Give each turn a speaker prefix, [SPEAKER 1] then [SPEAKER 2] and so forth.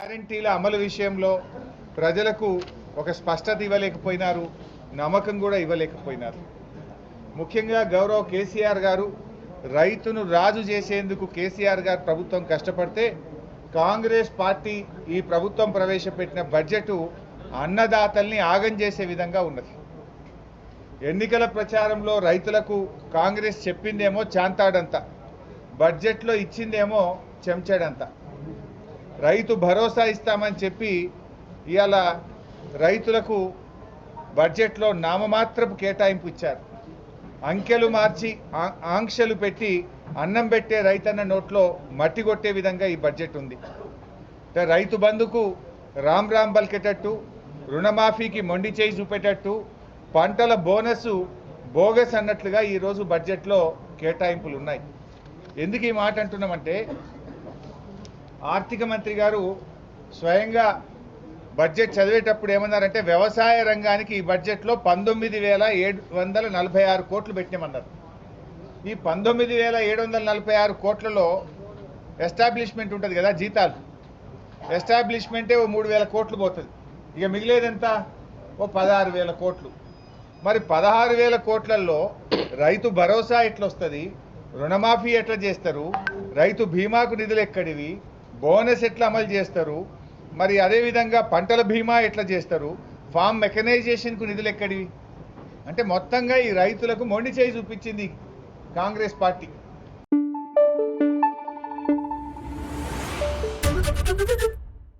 [SPEAKER 1] గ్యారంటీల అమలు విషయంలో ప్రజలకు ఒక స్పష్టత ఇవ్వలేకపోయినారు నమ్మకం కూడా ఇవ్వలేకపోయినారు. ముఖ్యంగా గౌరవ్ కేసీఆర్ గారు రైతును రాజు చేసేందుకు కేసీఆర్ గారు ప్రభుత్వం కష్టపడితే కాంగ్రెస్ పార్టీ ఈ ప్రభుత్వం ప్రవేశపెట్టిన బడ్జెట్ అన్నదాతల్ని ఆగం చేసే విధంగా ఉన్నది. ఎన్నికల ప్రచారంలో రైతులకు కాంగ్రెస్ చెప్పిందేమో చాంతాడంత బడ్జెట్లో ఇచ్చిందేమో చెంచాడంత. రైతు భరోసా ఇస్తామని చెప్పి ఇవాళ రైతులకు బడ్జెట్లో నామమాత్రపు కేటాయింపు ఇచ్చారు. అంకెలు మార్చి ఆంక్షలు పెట్టి అన్నం పెట్టే రైతన్న నోట్లో మట్టి కొట్టే విధంగా ఈ బడ్జెట్ ఉంది. రైతు బంధుకు రామ్ రామ్ పలికేటట్టు రుణమాఫీకి మొండి చేయి చూపేటట్టు పంటల బోనస్ బోగస్ అన్నట్లుగా ఈరోజు బడ్జెట్లో కేటాయింపులు ఉన్నాయి ఎందుకు ఈ మాట అంటున్నామంటే ఆర్థిక మంత్రి గారు స్వయంగా బడ్జెట్ చదివేటప్పుడు ఏమన్నారంటే వ్యవసాయ రంగానికి ఈ బడ్జెట్లో పంతొమ్మిది వేల ఏడు వందల నలభై ఆరు కోట్లు పెట్టినామన్నారు. ఈ పంతొమ్మిది వేల ఏడు వందల నలభై ఆరు కోట్లలో ఎస్టాబ్లిష్మెంట్ ఉంటుంది కదా జీతాలు. ఎస్టాబ్లిష్మెంటే ఓ మూడు వేల కోట్లు పోతుంది. ఇక మిగిలేదంత? ఓ పదహారు వేల కోట్లు. మరి పదహారు వేల కోట్లలో రైతు భరోసా ఎట్లా వస్తుంది రుణమాఫీ ఎట్లా చేస్తారు? రైతు బీమాకు నిధులు ఎక్కడివి? బోనస్ ఎట్లా అమలు చేస్తారు? మరి అదేవిధంగా పంటల బీమా ఎట్లా చేస్తారు? ఫామ్ మెకనైజేషన్కు నిధులు ఎక్కడివి? అంటే మొత్తంగా ఈ రైతులకు మొండి చేయి చూపించింది కాంగ్రెస్ పార్టీ.